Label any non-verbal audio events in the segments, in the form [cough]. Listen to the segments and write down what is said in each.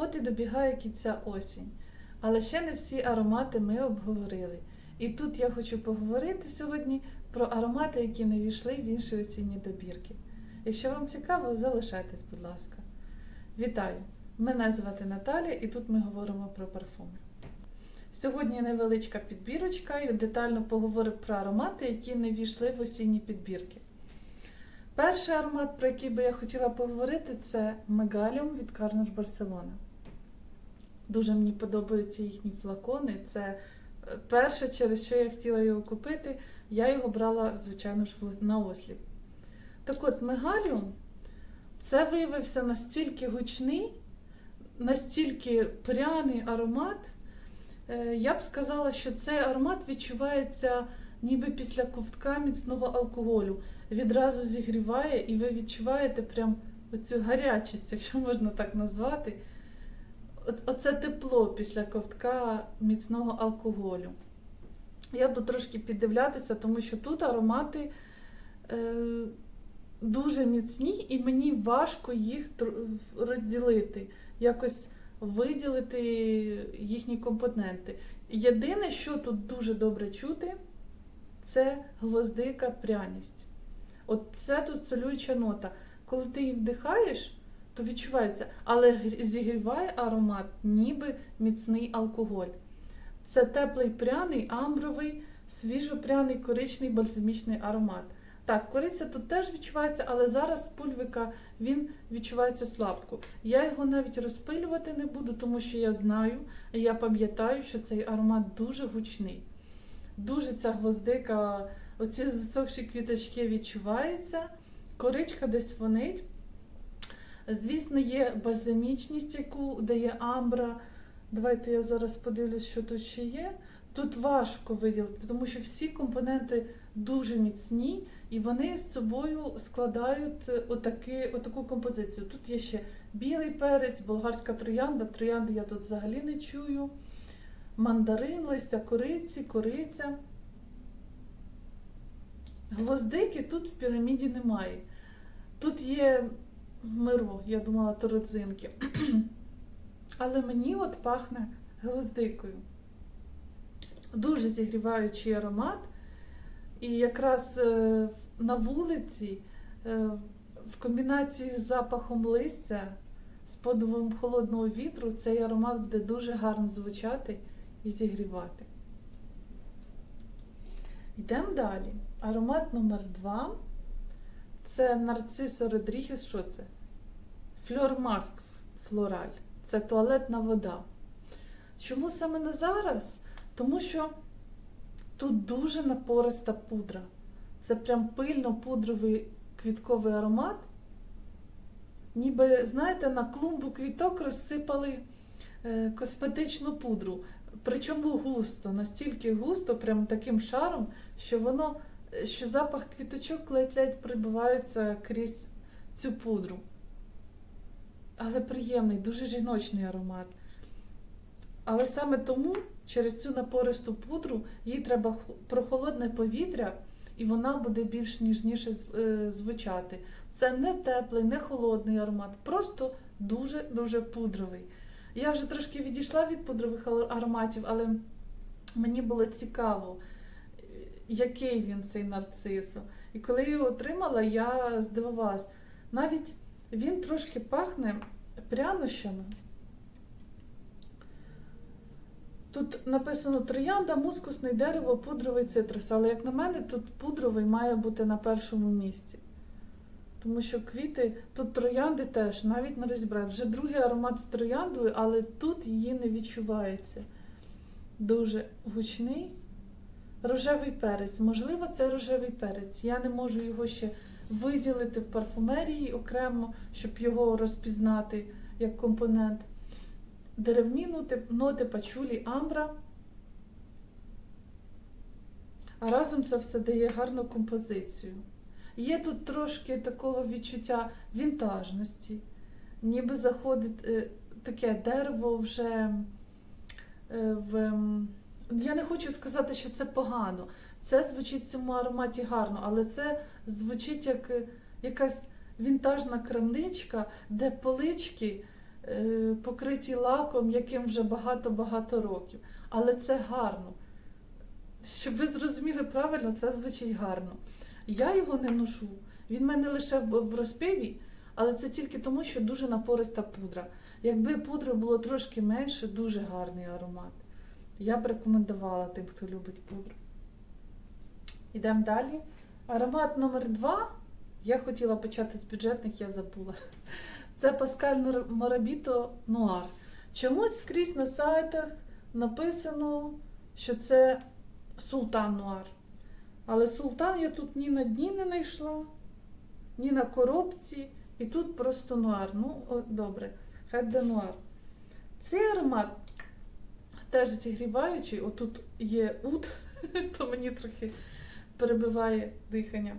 От і добігає кінця осінь. Але ще не всі аромати ми обговорили. І тут я хочу поговорити сьогодні про аромати, які не війшли в інші осінні добірки. Якщо вам цікаво, залишайтесь, будь ласка. Вітаю! Мене звати Наталія і тут ми говоримо про парфуми. Сьогодні невеличка підбірочка і детально поговорю про аромати, які не війшли в осінні підбірки. Перший аромат, про який би я хотіла поговорити, це Мегаліум від Карнер Барселона. Дуже мені подобаються їхні флакони. Це е, перше, через що я хотіла його купити. Я його брала, звичайно ж, на осліп. Так от, Мегаліум це виявився настільки гучний, настільки пряний аромат. Е, Я б сказала, що цей аромат відчувається ніби після ковтка міцного алкоголю. Відразу зігріває, і ви відчуваєте прям оцю гарячість, якщо можна так назвати. Оце тепло після ковтка міцного алкоголю. Я буду трошки піддивлятися, тому що тут аромати е, дуже міцні, і мені важко їх розділити, якось виділити їхні компоненти. Єдине, що тут дуже добре чути, це гвоздика пряність. От це тут солююча нота. Коли ти її вдихаєш, то відчувається, але зігріває аромат, ніби міцний алкоголь. Це теплий пряний, амбровий, свіжопряний, коричний, бальзамічний аромат. Так, кориця тут теж відчувається, але зараз з пульвика він відчувається слабко. Я його навіть розпилювати не буду, тому що я знаю, і я пам'ятаю, що цей аромат дуже гучний. Дуже ця гвоздика, оці засохші квіточки відчуваються, коричка десь фонить. Звісно, є бальзамічність, яку дає амбра. Давайте я зараз подивлюсь, що тут ще є. Тут важко виділити, тому що всі компоненти дуже міцні, і вони з собою складають е, отаки, отаку композицію. Тут є ще білий перець, болгарська троянда. Троянди я тут взагалі не чую. Мандарин, листя кориці, кориця. Гвоздики тут в піраміді немає. Тут є миро, я думала, то родзинки. [clears throat] Але мені от пахне гвоздикою. Дуже зігріваючий аромат. І якраз е, на вулиці, е, в комбінації з запахом листя, з подувом холодного вітру, цей аромат буде дуже гарно звучати і зігрівати. Йдемо далі. Аромат номер 2 це нарцисо Родрігес. Що це? Фльор Маск Флораль. Це туалетна вода. Чому саме на зараз? Тому що тут дуже напориста пудра. Це прям пильно-пудровий квітковий аромат. Ніби, знаєте, на клумбу квіток розсипали е, косметичну пудру. Причому густо, настільки густо, прям таким шаром, що воно, що запах квіточок ледь-ледь прибивається крізь цю пудру. Але приємний, дуже жіночний аромат. Але саме тому через цю напористу пудру їй треба прохолодне повітря, і вона буде більш ніжніше е, звучати. Це не теплий, не холодний аромат, просто дуже-дуже пудровий. Я вже трошки відійшла від пудрових ароматів, але мені було цікаво, який він цей нарцисо. І коли я його отримала, я здивувалась. Навіть він трошки пахне прянощами. Тут написано троянда, мускусне дерево, пудровий цитрус. Але, як на мене, тут пудровий має бути на першому місці. Тому що квіти, тут троянди теж, навіть не розібрати. Вже другий аромат з трояндою, але тут її не відчувається. Дуже гучний. Рожевий перець. Можливо, це рожевий перець. Я не можу його ще виділити в парфумерії окремо, щоб його розпізнати як компонент. Деревні ноти, пачулі, амбра. А разом це все дає гарну композицію. Є тут трошки такого відчуття вінтажності, ніби заходить е, таке дерево вже е, в. Я не хочу сказати, що це погано. Це звучить в цьому ароматі гарно, але це звучить як е, якась вінтажна крамничка, де полички е, покриті лаком, яким вже багато-багато років. Але це гарно. Щоб ви зрозуміли правильно, це звучить гарно. Я його не ношу. Він в мене лише в розпиві, але це тільки тому, що дуже напориста пудра. Якби пудри було трошки менше, дуже гарний аромат. Я б рекомендувала тим, хто любить пудру. Йдемо далі. Аромат номер два. Я хотіла почати з бюджетних, я забула. Це Паскаль Марабіто Нуар. Чомусь скрізь на сайтах написано, що це Султан Нуар. Але Султан я тут ні на дні не знайшла, ні на коробці. І тут просто нуар. Ну, добре, хай буде нуар. Цей аромат теж зігріваючий. Отут є ут, [laughs] то мені трохи перебиває дихання.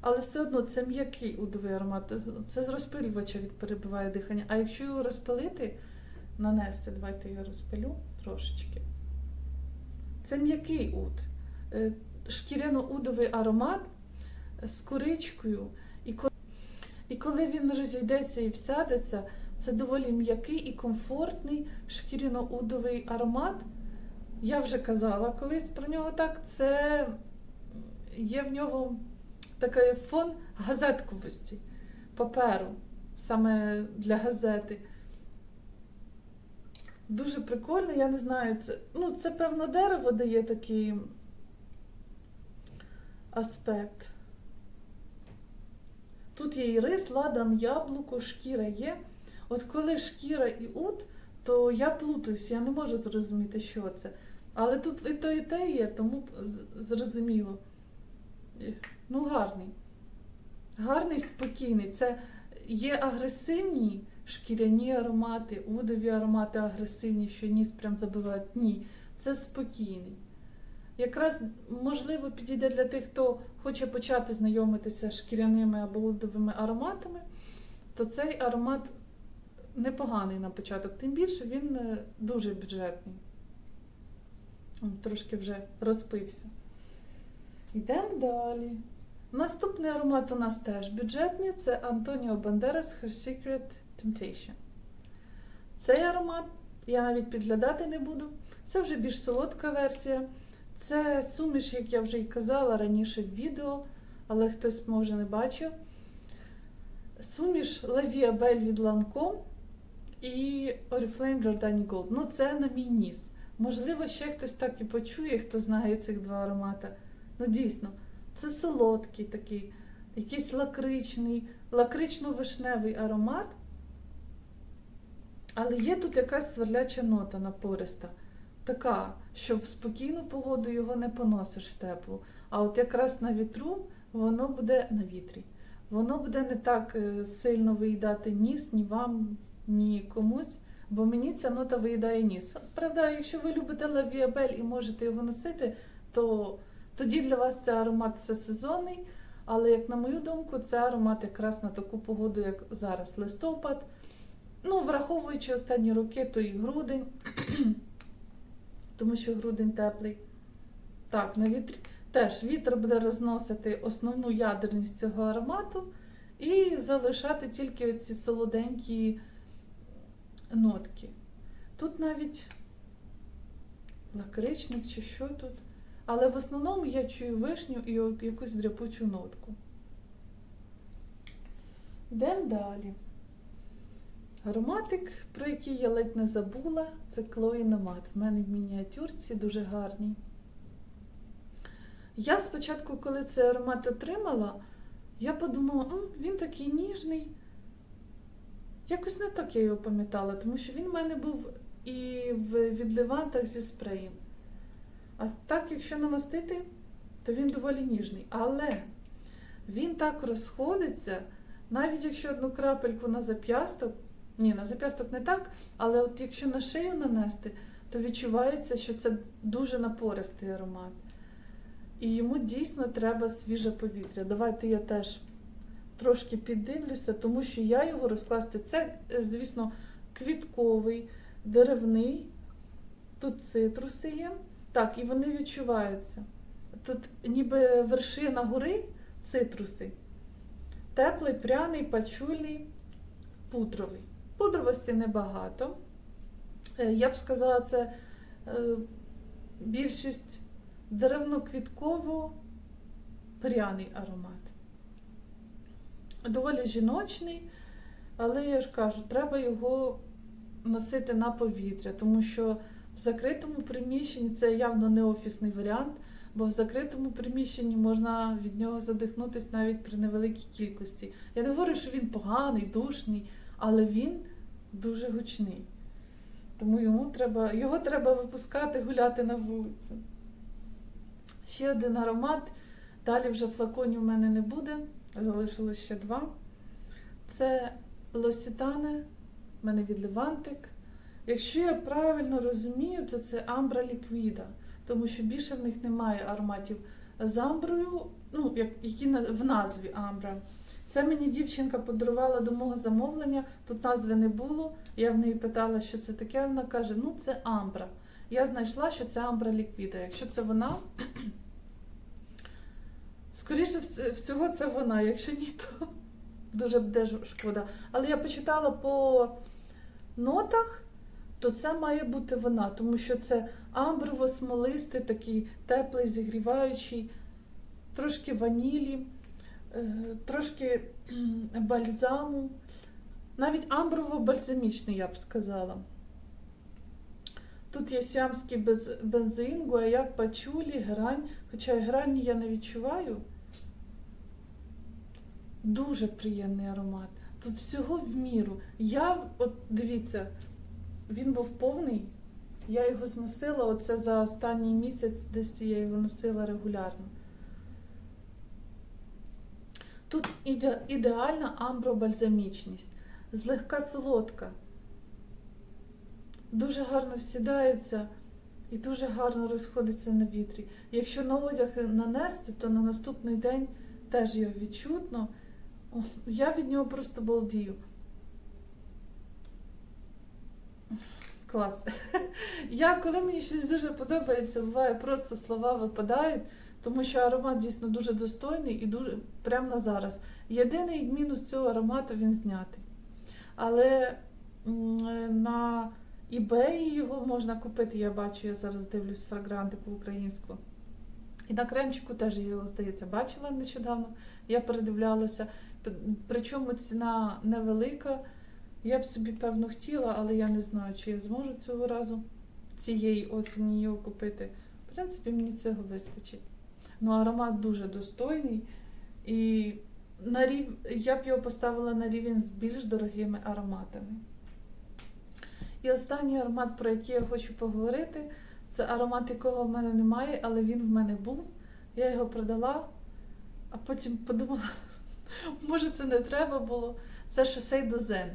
Але все одно це м'який удовий аромат. Це з розпилювача від перебиває дихання. А якщо його розпилити, нанести, давайте я розпилю трошечки. Це м'який уд. Е, Шкіряно-удовий аромат з коричкою. І коли він розійдеться і всядеться, це доволі м'який і комфортний шкіряно-удовий аромат. Я вже казала колись про нього так. Це є в нього такий фон газетковості, паперу, саме для газети. Дуже прикольно, я не знаю, це, ну, це певно дерево дає такий аспект. Тут є і рис, ладан, яблуко, шкіра є. От коли шкіра і ут, то я плутаюсь, я не можу зрозуміти, що це. Але тут і то, і те є, тому зрозуміло. Ну, гарний. Гарний, спокійний. Це є агресивні шкіряні аромати, удові аромати агресивні, що ніс прям забивають. Ні, це спокійний. Якраз, можливо, підійде для тих, хто хоче почати знайомитися з шкіряними або удовими ароматами, то цей аромат непоганий на початок. Тим більше він е, дуже бюджетний. Он Трошки вже розпився. Йдемо далі. Наступний аромат у нас теж бюджетний це Антоніо Бандерас Her Secret Temptation. Цей аромат я навіть підглядати не буду. Це вже більш солодка версія. Це суміш, як я вже й казала раніше в відео, але хтось може не бачив. Суміш Vie Belle від Lancome і Oriflame Giordani Gold. Ну, це на мій ніс. Можливо, ще хтось так і почує, хто знає цих два аромати. Ну, дійсно, це солодкий такий, якийсь лакричний, лакрично-вишневий аромат. Але є тут якась сверляча нота напориста. Така, що в спокійну погоду його не поносиш в теплу. А от якраз на вітру воно буде на вітрі. Воно буде не так е, сильно виїдати ніс, ні вам, ні комусь, бо мені ця нота виїдає ніс. Правда, якщо ви любите лавіабель і можете його носити, то тоді для вас цей аромат це сезонний. Але, як на мою думку, це аромат якраз на таку погоду, як зараз листопад. Ну, враховуючи останні роки, то і грудень, [clears throat] тому що грудень теплий. Так, на вітрі теж вітер буде розносити основну ядерність цього аромату і залишати тільки оці солоденькі нотки. Тут навіть лакричник чи що тут. Але в основному я чую вишню і якусь дряпучу нотку. Йдемо далі. Ароматик, про який я ледь не забула, це Nomad. В мене в мініатюрці дуже гарний. Я спочатку, коли цей аромат отримала, я подумала, «М, він такий ніжний. Якось не так я його пам'ятала, тому що він в мене був і в відливантах зі спреєм. А так, якщо намастити, то він доволі ніжний. Але він так розходиться, навіть якщо одну крапельку на зап'ясток, ні, на зап'ясток не так, але от якщо на шию нанести, то відчувається, що це дуже напористий аромат. І йому дійсно треба свіже повітря. Давайте я теж трошки піддивлюся, тому що я його розкласти. Це, е, звісно, квітковий, деревний. Тут цитруси є. Так, і вони відчуваються. Тут ніби вершина гори цитруси. Теплий, пряний, пачульний, пудровий. Пудровості небагато. Е, Я б сказала, це е, більшість деревно-квітково пряний аромат. Доволі жіночний, але я ж кажу, треба його носити на повітря, тому що в закритому приміщенні це явно не офісний варіант, бо в закритому приміщенні можна від нього задихнутися навіть при невеликій кількості. Я не говорю, що він поганий, душний, але він дуже гучний. Тому йому треба, його треба випускати, гуляти на вулиці. Ще один аромат. Далі вже флаконів в мене не буде. Залишилось ще два. Це Лосітане, мене від Левантик. Якщо я правильно розумію, то це амбра ліквіда, тому що більше в них немає ароматів з амброю, ну, які в назві амбра. Це мені дівчинка подарувала до мого замовлення, тут назви не було. Я в неї питала, що це таке. Вона каже: ну це амбра. Я знайшла, що це амбра ліквіда. Якщо це вона, скоріше вс- всього, це вона. Якщо ні, то [laughs] дуже буде шкода. Але я почитала по нотах, то це має бути вона, тому що це амброво-смолистий, такий теплий, зігріваючий, трошки ванілі, е, трошки [clears throat] бальзаму, навіть амброво-бальзамічний, я б сказала. Тут є сіамський бензин, гуаяк, пачулі, грань. Хоча грані я не відчуваю. Дуже приємний аромат. Тут всього в міру. Я, от дивіться, він був повний. Я його зносила оце за останній місяць, десь я його носила регулярно. Тут іде, ідеальна амбробальзамічність, злегка солодка. Дуже гарно всідається і дуже гарно розходиться на вітрі. Якщо на одяг нанести, то на наступний день теж його відчутно. Я від нього просто балдію. Клас. [laughs] Я, коли мені щось дуже подобається, буває, просто слова випадають, тому що аромат дійсно дуже достойний і дуже прямо на зараз. Єдиний мінус цього аромату він знятий. Але на eBay його можна купити. Я бачу, я зараз дивлюсь фрагрантику українську. І на кремчику теж я його, здається, бачила нещодавно. Я передивлялася. Причому ціна невелика. Я б собі, певно, хотіла, але я не знаю, чи я зможу цього разу цієї осені його купити. В принципі, мені цього вистачить. Ну, аромат дуже достойний. І на рів... я б його поставила на рівень з більш дорогими ароматами. І останній аромат, про який я хочу поговорити, це аромат, якого в мене немає, але він в мене був. Я його продала, а потім подумала, [laughs] може це не треба було. Це Шосей Зен.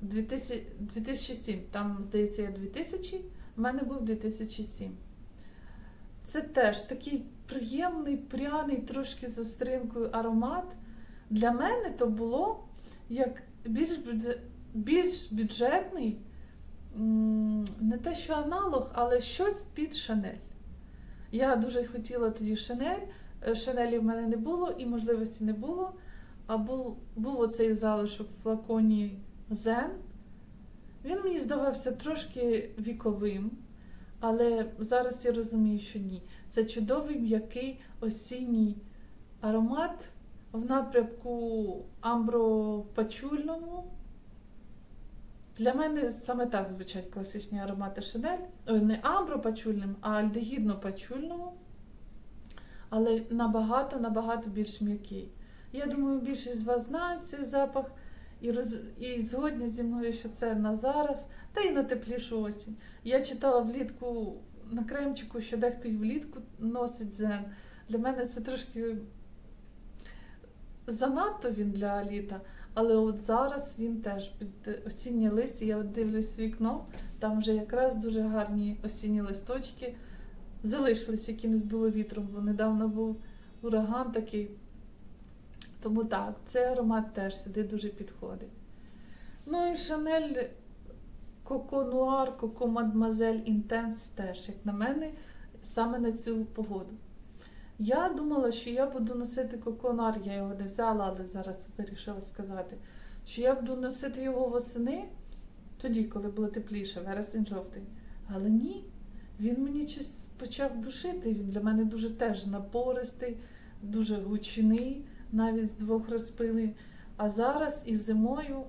2007. Там, здається, я 2000, в мене був 2007. Це теж такий приємний, пряний, трошки з остринкою аромат. Для мене то було як більш, бюджетний, не те, що аналог, але щось під Шанель. Я дуже хотіла тоді Шанель. Е, Шанелі в мене не було і можливості не було. А був, був оцей залишок в флаконі Зен. Він мені здавався трошки віковим, але зараз я розумію, що ні. Це чудовий м'який осінній аромат в напрямку амбропачульному. Для мене саме так звучать класичні аромати Шанель. Ой, не амбропачульним, а альдегідно-пачульному. Але набагато, набагато більш м'який. Я думаю, більшість з вас знають цей запах і, роз... і згодні зі мною, що це на зараз, та й на теплішу осінь. Я читала влітку на кремчику, що дехто і влітку носить зен. Для мене це трошки занадто він для літа, але от зараз він теж під осіннє листя. Я от дивлюсь вікно, там вже якраз дуже гарні осінні листочки залишились, які не здуло вітром, бо недавно був ураган такий. Тому так, цей аромат теж сюди дуже підходить. Ну і Шанель Коко Нуар, Коко Мадмазель Інтенс теж, як на мене, саме на цю погоду. Я думала, що я буду носити Коко Нуар, я його не взяла, але зараз вирішила сказати, що я буду носити його восени, тоді, коли було тепліше, вересень жовтий. Але ні, він мені щось почав душити. Він для мене дуже теж напористий, дуже гучний, навіть з двох розпилів. А зараз і зимою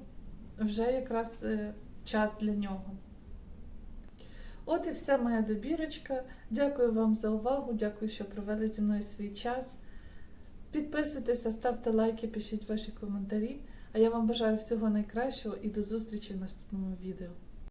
вже якраз е, час для нього. От і вся моя добірочка. Дякую вам за увагу, дякую, що провели зі мною свій час. Підписуйтеся, ставте лайки, пишіть ваші коментарі. А я вам бажаю всього найкращого і до зустрічі в наступному відео.